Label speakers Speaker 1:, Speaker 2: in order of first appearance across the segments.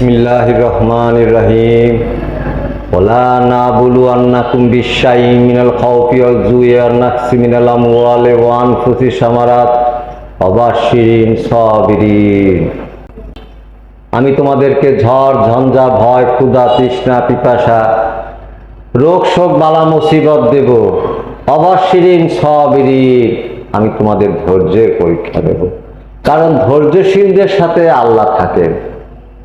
Speaker 1: বিসমিল্লাহ রহমান রহিম ওলা না বলু আন্নাকুম বিশ্বাই মিনাল ওয়াল জুই আর নাকসি মিনাল আমওয়ালি ওয়া আনফুসি সামারাত অবাশিরিন সাবিরিন। আমি তোমাদেরকে ঝড়, ঝঞ্ঝা, ভয়, ক্ষুধা, তৃষ্ণা, পিপাসা, রোগ, শোক, বালা, মুসিবত দেব। অবাশিরিন সবিরিন। আমি তোমাদের ধৈর্যের পরীক্ষা দেব। কারণ ধৈর্যশীলদের সাথে আল্লাহ থাকেন।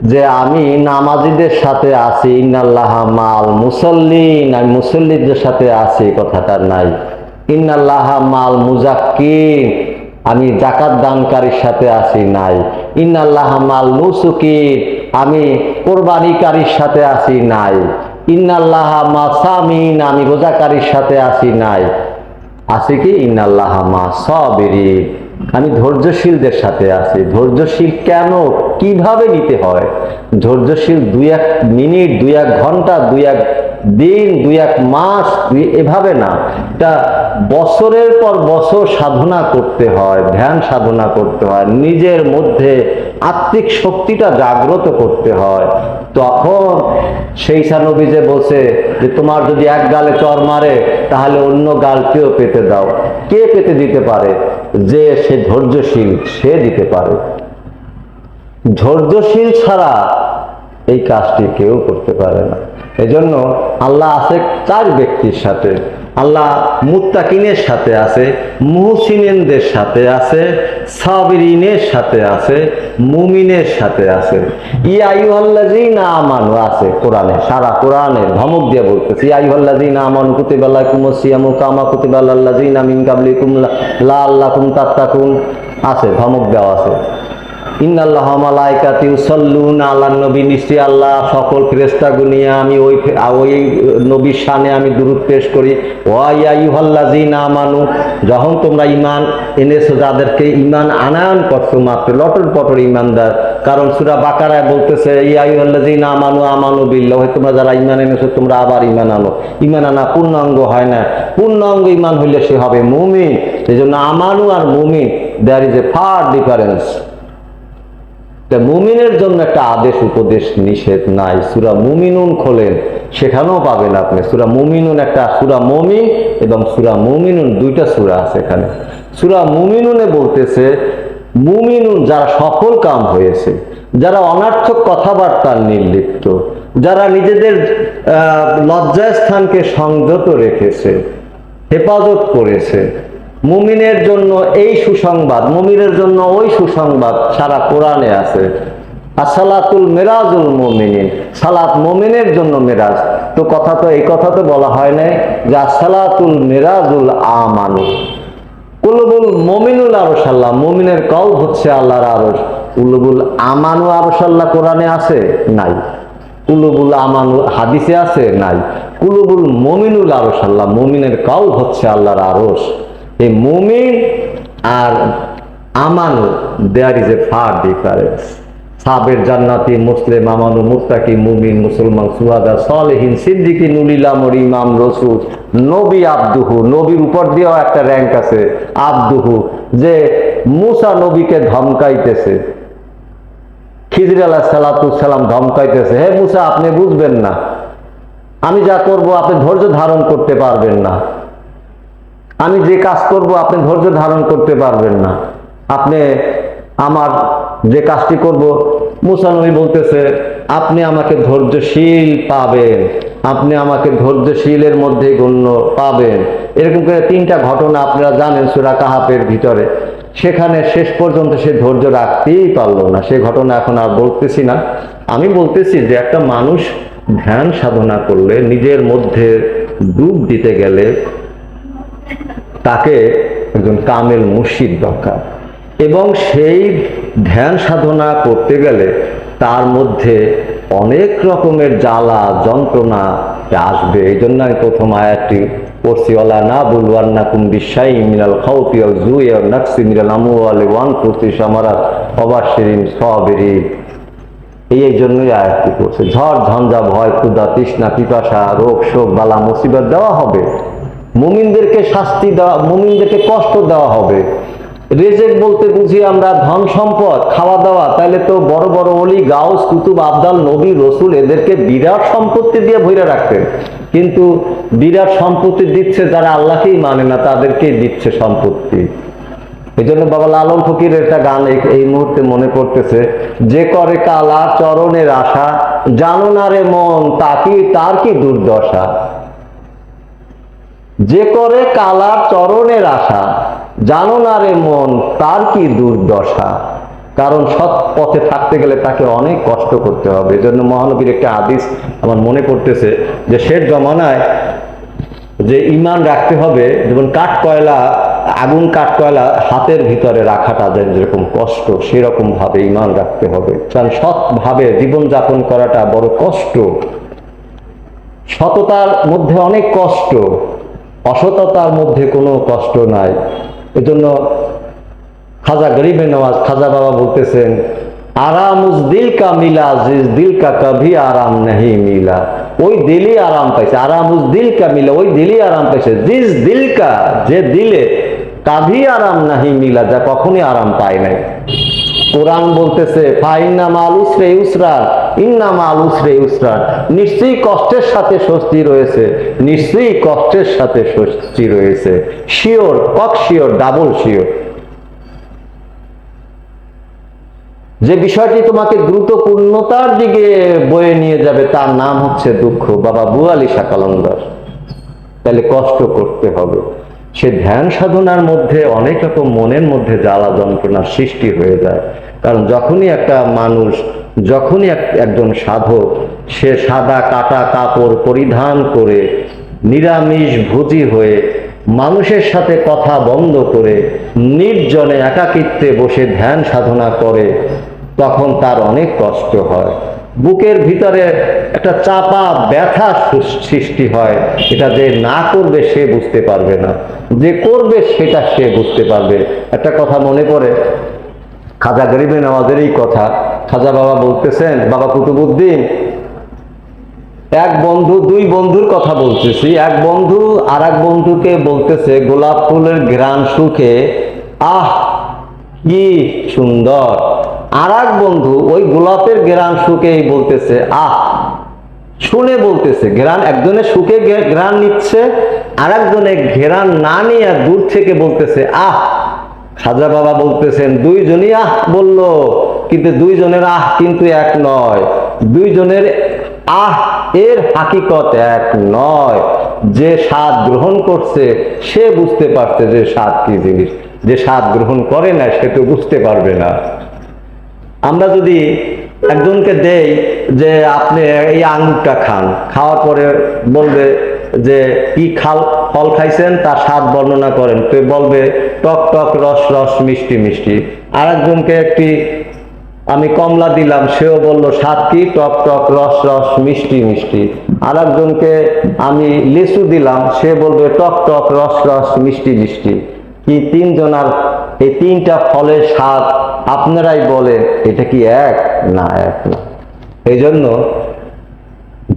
Speaker 1: যে আমি নামাজিদের সাথে আছি, ইন্নাল্লাহ মাল মুসল্লিন, আমি মুসল্লিদের সাথে আছি কথাটা নাই। ইন্নাল্লাহ মাল মুজাক্কিন, আমি জাকাত দানকারীর সাথে আছি, নাই। ইন্নাল্লাহ মাল নুসুকিন আমি কোরবানিকারীর সাথে আছি, নাই। ইন্নাল্লাহ মাসামিন আমি রোজাকারীর সাথে আছি, নাই। আছে কি? ইন্নাল্লাহ মা সবেরি আমি ধৈর্যশীলদের সাথে আছি। ধৈর্যশীল কেন? কীভাবে নিতে হয়? ধৈর্যশীল দুই এক মিনিট, দুই এক ঘণ্টা, দুই এক দিন দুই এক মাস দুই এভাবে না। এটা বছরের পর বছর সাধনা করতে হয়, ধ্যান সাধনা করতে হয়, নিজের মধ্যে আত্মিক শক্তিটা জাগ্রত করতে হয়। তখন সেই সানবী যে বলছে যে, তোমার যদি এক গালে চর মারে, তাহলে অন্য গালকেও পেতে দাও। কে পেতে দিতে পারে? যে সে ধৈর্যশীল, সে দিতে পারে। ধৈর্যশীল ছাড়া এই কাজটি কেউ করতে পারে না। এজন্য আল্লাহ আছে চার ব্যক্তির সাথে। আল্লাহ মুত্তাকিনের সাথে আছে, মুহসিনেনদের সাথে আছে, সাবিরিনের সাথে আছে, মুমিনের সাথে আছে। ইয়াইহাল্লাযীনা আমানু, আছে কোরআনে, সারা কোরআনে ধমক দিয়ে বলতেছে ইয়াইহাল্লাযীনা আমানু কুতিবালাকুমুস সিয়ামু কামা কুতিবালাল্লাযীনা মিন কাবলিকুম লাআল্লাকুম তাত্তাকুন। আছে, ধমক দেওয়া আছে। আল্লাহ সকল আমি ওই ওই নবীর শানে আমি যখন তোমরা ঈমান এনেছো, যাদেরকে ঈমান আনায়ন মাত্র লটর পটর ঈমানদার। কারণ সূরা বাকারায় বলতেছে আমানু বিল্লাহ তোমরা যারা ইমান এনেছো, তোমরা আবার ইমান আনো। ইমান আনা পূর্ণাঙ্গ হয় না। পূর্ণাঙ্গ ইমান হইলে সে হবে মুমিন। জন্য আমানু আর মুমিন there is a far difference তা মুমিনের জন্য একটা আদেশ, উপদেশ নিষেধ নাই। সুরা মুমিনুন খোলেন, সেখানেও পাবেন আপনি। সুরা মুমিনুন একটা সুরা মমিন এবং সুরা মুমিনুন দুইটা সুরা আছে এখানে। সুরা মুমিনুনে বলতেছে, মুমিনুন যারা সফল কাম হয়েছে, যারা অনার্থক কথাবার্তার নির্লিপ্ত, যারা নিজেদের লজ্জাস্থানকে সংযত রেখেছে, হেফাজত করেছে মুমিনের জন্য এই সুসংবাদ, মুমিনের জন্য ওই সুসংবাদ সারা কোরআনে আছে। আসসালাতুল মেরাজুল মুমিনিন, সালাত মুমিনের জন্য মেরাজ। তো কথা তো, এই কথা তো বলা হয় নাই যে আসসালাতুল মেরাজুল আমানু। কুলুবুল মমিনুল আরসাল্লাহ মমিনের কল হচ্ছে আল্লাহর আরস কুলুবুল আমানু আরসাল্লাহ কোরআনে আছে? নাই। কুলুবুল আমানু হাদিসে আছে? নাই। কুলুবুল মমিনুল আরসাল্লাহ মমিনের কল হচ্ছে আল্লাহর আরস এই মুমিন আর আমানু there is a far difference সাবের জান্নাতি, মুসলিম, আমানু, মুত্তাকি, মুমিন, মুসলমান, সুহাদা, সলেহীন, সিদ্দিকি নুলিলামর ইমাম, রসুল, নবী আব্দুহু, নবীর উপর দিয়েও একটা র্যাঙ্ক আছে, আব্দুহু, যে মুসা নবীকে ধমকাইতেছে। খিজির আলাহ সালাম ধমকাইতেছে, হে মুসা, আপনি বুঝবেন না। আমি যা করব, আপনি ধৈর্য ধারণ করতে পারবেন না। আমি যে কাজ করব, আপনি ধৈর্য ধারণ করতে পারবেন না। আপনি আমার যে কাজটি করব মুসানবী বলতেছে, আপনি আমাকে ধৈর্যশীল পাবেন। আপনি আমাকে ধৈর্যশীলের মধ্যে গণ্য পাবেন। এরকম করে তিনটা ঘটনা আপনারা জানেন সুরা কাহাপের ভিতরে। সেখানে শেষ পর্যন্ত সে ধৈর্য রাখতেই পারল না। সে ঘটনা এখন আর বলতেছি না। আমি বলতেছি যে একটা মানুষ ধ্যান সাধনা করলে নিজের মধ্যে ডুব দিতে গেলে তাকে একজন কামেল মুর্শিদ দরকার। এবং সেই ধ্যান সাধনা করতে গেলে তার মধ্যে অনেক রকমের জ্বালা, যন্ত্রণা আসবে। এই জন্য আমি প্রথম আয়াতটি পড়ছি ওলা না বুলওয়ান না কুম বিশ্বাই মিনাল জুই আর নাকসি মিনাল আমু আল ওয়ান কুর্তি সামারাত অবাশিরিন সবেরি এই জন্যই আয়াতটি করছে ঝড়, ঝঞ্ঝা, ভয় ক্ষুদা তৃষ্ণা, পিপাসা, রোগ, শোক, বালা, মুসিবত দেওয়া হবে। মুমিনদেরকে শাস্তি দেওয়া, মুমিনদেরকে কষ্ট দেওয়া হবে। রেজেক বলতে বুঝি আমরা ধন সম্পদ, খাওয়া দাওয়া তাহলে তো বড় বড় অলি, গাউস, কুতুব, আবদাল, নবী, রসুল এদেরকে বিরাট সম্পত্তি দিয়ে ভরে রাখতেন। কিন্তু বিরাট সম্পত্তি দিচ্ছে যারা আল্লাহকেই মানে না, তাদেরকেই দিচ্ছে সম্পত্তি। এই জন্য বাবা লালন ফকিরের একটা গান এই- মুহূর্তে মনে পড়তেছে, যে করে কালা চরণের আশা, জানো না রে মন, তা কি, তার কি দুর্দশা? যে করে কালার চরণের আশা জানো না রে মন, তার কি দুর্দশা? কারণ সৎ পথে থাকতে গেলে তাকে অনেক কষ্ট করতে হবে। এজন্য মহানবীর একটা আদিস আমার মনে পড়তেছে যে শেষ জমানায় যে ইমান রাখতে হবে, যেমন কাঠ কয়লা, আগুন কাঠ কয়লা হাতের ভিতরে রাখাটা যেরকম কষ্ট, সেরকম ভাবে ইমান রাখতে হবে। কারণ সৎভাবে জীবনযাপন করাটা বড় কষ্ট। সততার মধ্যে অনেক কষ্ট। অসততার মধ্যে কোনো কষ্ট নাই। এজন্য খাজা গরিবে নওয়াজ, খাজা বাবা বলতেছেন আরাম উস দিল কা মিলা জিস দিল কা কভি আরাম নেই মিলা। ওই দিলই আরাম পাইছে। আরাম উস দিল কা মিলা, ওই দিলই আরাম পাইছে। জিস দিল কা যে দিলে কাভি আরাম নাহি মিলা, যা কখনই আরাম পায় নাই। কোরআন বলতেছে ফাইন্না মাল উসরে ইউসরার ইন্না মাল উসরে ইউসরার নিশ্চয়ই কষ্টের সাথে স্বস্তি রয়েছে, নিশ্চয়ই কষ্টের সাথে স্বস্তি রয়েছে। Sure, cock sure, double sure. যে বিষয়টি তোমাকে দ্রুত পূর্ণতার দিকে বয়ে নিয়ে যাবে, তার নাম হচ্ছে দুঃখ। বাবা বুয়ালি সাকালন্দর তাহলে কষ্ট করতে হবে। সে ধ্যান সাধনার মধ্যে অনেক রকম মনের মধ্যে জ্বালা যন্ত্রণার সৃষ্টি হয়ে যায়। কারণ যখনই একটা মানুষ, যখনই এক- একজন সাধক, সে সাদা কাটা কাপড় পরিধান করে, নিরামিষ ভোজি হয়ে মানুষের সাথে কথা বন্ধ করে, নির্জনে একাকিত্বে বসে ধ্যান সাধনা করে, তখন তার অনেক কষ্ট হয়। বুকের ভিতরে একটা চাপা ব্যথা সৃষ্টি হয়। এটা যে না করবে সে বুঝতে পারবে না। যে করবে সেটা সে বুঝতে পারবে। একটা কথা মনে পড়ে। খাজা গরিবে নওয়াজের এই কথা। খাজা বাবা বলতেছেন, বাবা কুতুবুদ্দিন, এক বন্ধু, দুই বন্ধুর কথা বলতেছি। এক বন্ধু আর এক বন্ধুকে বলতেছে, গোলাপ ফুলের ঘ্রাণ সুখে, আহ, কি সুন্দর। আর এক বন্ধু ওই গোলাপের ঘ্রাণ সুখেই বলতেছে, আহ! শুনে বলতেছে ঘেরান একজনে সুখে ঘে- ঘ্রাণ নিচ্ছে আর একজনে ঘেরান না নিয়ে দূর থেকে বলতেছে, আহ! খাজা বাবা বলতেছেন, দুইজনই আহ! বলল, কিন্তু দুইজনের আহ কিন্তু এক নয়। দুইজনের আহ এর হাকিকত এক নয়। যে স্বাদ গ্রহণ করছে, সে বুঝতে পারছে যে স্বাদ কি জিনিস। যে স্বাদ গ্রহণ করে না, সে তো বুঝতে পারবে না। আমরা যদি একজনকে দেই যে আপনি এই আঙ্গুরটা খান, খাওয়ার পরে বলবে যে কি খাল, ফল খাইছেন, তার স্বাদ বর্ণনা করেন। তো বলবে, টক টক, রস রস, মিষ্টি মিষ্টি। আর একজনকে একটি, আমি কমলা দিলাম, সেও বলল, স্বাদ কি? টক টক, রস রস, মিষ্টি মিষ্টি। আর একজনকে আমি লিচু দিলাম, সে বলবে, টক টক, রস রস, মিষ্টি মিষ্টি। কি তিনজনার এই তিনটা ফলের স্বাদ আপনারাই বলেন, এটা কি এক? না এক না। এই জন্য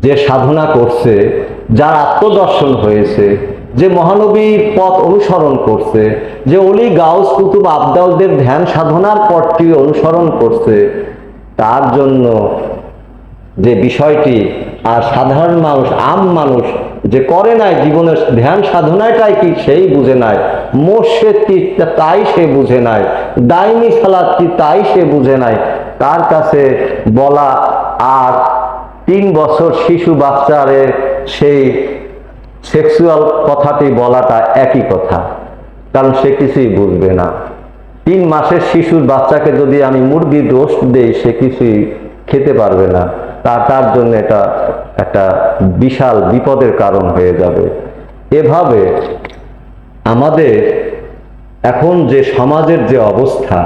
Speaker 1: যে সাধনা করছে, যার আত্মদর্শন হয়েছে, যে মহানবীর পথ অনুসরণ করছে, যে অলি গাউস কুতুব আবদাউদের ধ্যান সাধনার পথটি অনুসরণ করছে, তার জন্য যে বিষয়টি আর সাধারণ মানুষ, আম মানুষ যে করে নাই জীবনের ধ্যান সাধনাটাই কি সেই বুঝে নাই। মোর্শেদ কি তাই সে বুঝে নাই। দাইনি সালাদ কি তাই সে বুঝে নাই। তার কাছে বলা আর তিন বছর শিশু বাচ্চারে সেই সেক্সুয়াল কথাটি বলাটা একই কথা। কারণ সে কিছুই বুঝবে না। তিন মাসের শিশুর বাচ্চাকে যদি আমি মুরগি দোষ দেই, সে কিছুই খেতে পারবে না। তার তার জন্য এটা একটা বিশাল বিপদের কারণ হয়ে যাবে। এভাবে আমাদের এখন যে সমাজের যে অবস্থা,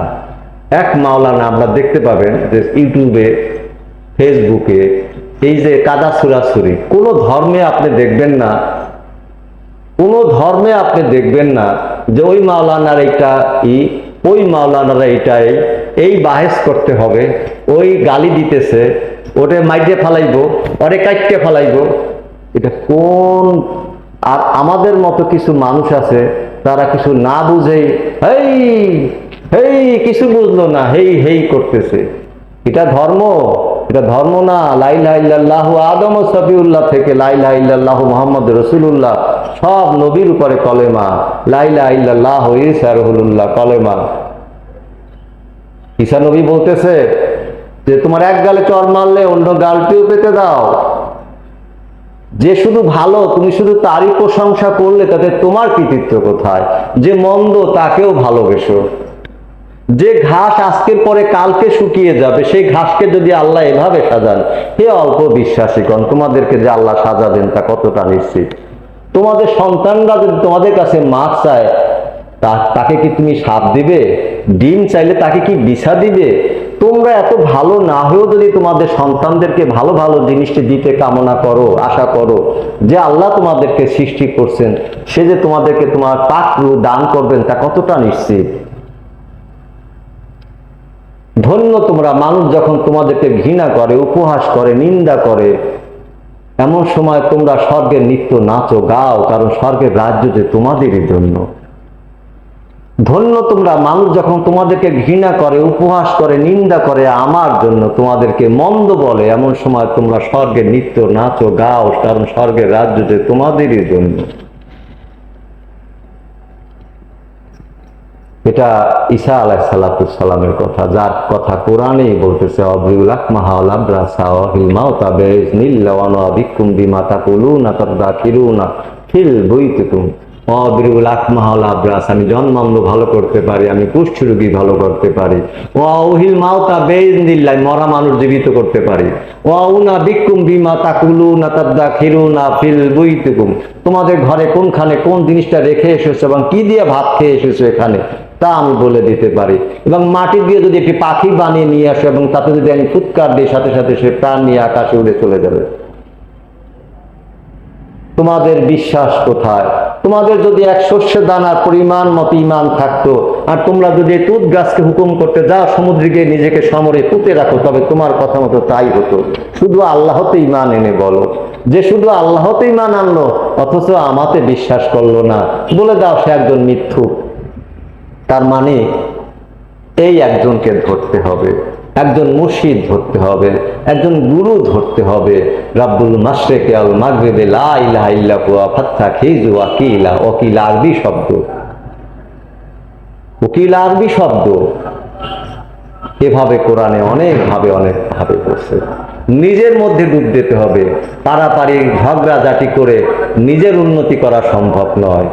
Speaker 1: এক মাওলানা আমরা দেখতে পাবেন যে ইউটিউবে ফেসবুকে এই যে কাদা ছুরাছুরি কোনো ধর্মে আপনি দেখবেন না, কোনো ধর্মে আপনি দেখবেন না যে ওই মাওলানার এইটা ই, ওই মাওলানার এইটাই, এই বাহেস করতে হবে, ওই গালি দিতেছে ওটা মাইটে ফালাইবো, ওরে কাইটে ফালাইবো। এটা কোন আর আমাদের মতো কিছু মানুষ আছে, তারা কিছু না বুঝেই, হেই হেই, কিছু বুঝলো না, হেই হেই করতেছে। এটা ধর্ম এটা ধর্ম না। লাইলা ইল্লাল্লাহু আদম সফিউল্লাহ থেকে লাইলা ইল্লাল্লাহু মোহাম্মদ রসুল্লাহ সব নবীর উপরে কলেমা। লাইলা ইল্লাল্লাহ ঈসা রহুল্লাহ কলেমা। ঈসা নবী বলতেছে যে তোমার এক গালে চর মারলে অন্য গালটিও পেতে দাও। যে শুধু ভালো, তুমি শুধু তারই প্রশংসা করলে, তাতে তোমার কৃতিত্ব কোথায়? যে মন্দ, তাকেও ভালোবেসো। যে ঘাস আজকের পরে কালকে শুকিয়ে যাবে, সেই ঘাসকে যদি আল্লাহ এভাবে সাজান, হে অল্প বিশ্বাসীগণ, তোমাদেরকে যে আল্লাহ সাজাবেন তা কতটা নিশ্চিত? তোমাদের সন্তানরা যদি তোমাদের কাছে মাছ চায় তাকে কি তুমি সাপ দিবে? ডিম চাইলে তাকে কি বিছা দিবে? তোমরা এত ভালো না হয়েও যদি তোমাদের সন্তানদেরকে ভালো ভালো জিনিসটি দিতে কামনা করো, আশা করো, যে আল্লাহ তোমাদেরকে সৃষ্টি করছেন, সে যে তোমাদেরকে তোমার পাত্র দান করবেন তা কতটা নিশ্চিত? ধন্য তোমরা মানুষ যখন তোমাদেরকে ঘৃণা করে, উপহাস করে, নিন্দা করে, এমন সময় তোমরা স্বর্গের নিত্য নাচো গাও, কারণ স্বর্গের রাজ্য যে তোমাদেরই জন্য। ধন্য তোমরা, মানুষ যখন তোমাদেরকে ঘৃণা করে, উপহাস করে, নিন্দা করে, আমার জন্য তোমাদেরকে মন্দ বলে, এমন সময় তোমরা স্বর্গের নিত্য নাচো, গাও, কারণ স্বর্গের রাজ্য যে তোমাদেরই জন্য। এটা ঈসা আলাহ সালামের কথা, যার কথা কোরআনেই বলতেছে অবরিউল আকমাহাওয়াল আব্রাসা হিলমাও তাবেজ নীল্লাওয়ানো আবিকুম বিমা তাকুলুনা তাদাকিরুনা ফিল বইতুকুম। আব্রাস, আমি ভালো করতে পারি, আমি ভালো করতে পারি। মাওতা মরা মানুষ জীবিত করতে পারি। বিমা তাকুলু না ফিল বইতুকুম। তোমাদের ঘরে কোনখানে কোন জিনিসটা রেখে এসেছ এবং কি দিয়ে ভাত খেয়ে এসেছ এখানে, তা আমি বলে দিতে পারি। এবং মাটি দিয়ে যদি একটি পাখি বানিয়ে নিয়ে আসো এবং তাতে যদি আমি ফুৎকার দিই, সাথে সাথে সে প্রাণ নিয়ে আকাশে উড়ে চলে যাবে। তোমাদের বিশ্বাস কোথায়? তোমাদের যদি এক শস্য দানার পরিমাণ মতো ইমান থাকতো, আর তোমরা যদি তুত গাছকে হুকুম করতে যাও সমুদ্রিকে নিজেকে সমরে পুঁতে রাখো, তবে তোমার কথা মতো তাই হতো। শুধু আল্লাহতে ইমান এনে বলো। যে শুধু আল্লাহতে ইমান আনলো, অথচ আমাতে বিশ্বাস করল না। বলে দাও সে একজন মিথ্যুক। তার মানে এই একজনকে ধরতে হবে। একজন মুর্শিদ ধরতে হবে, একজন গুরু ধরতে হবে। রাব্বুল মাশরিক আল মাগরিবে লা ইলাহা ইল্লা ওয়াকিলা, ওকিল আরবি শব্দ। উকিল আরবি শব্দ। এভাবে কোরআনে অনেক ভাবে অনেক ভাবে বলছে নিজের মধ্যে ডুব দিতে হবে। পারাপারি ঝগড়াঝাটি করে নিজের উন্নতি করা সম্ভব নয়।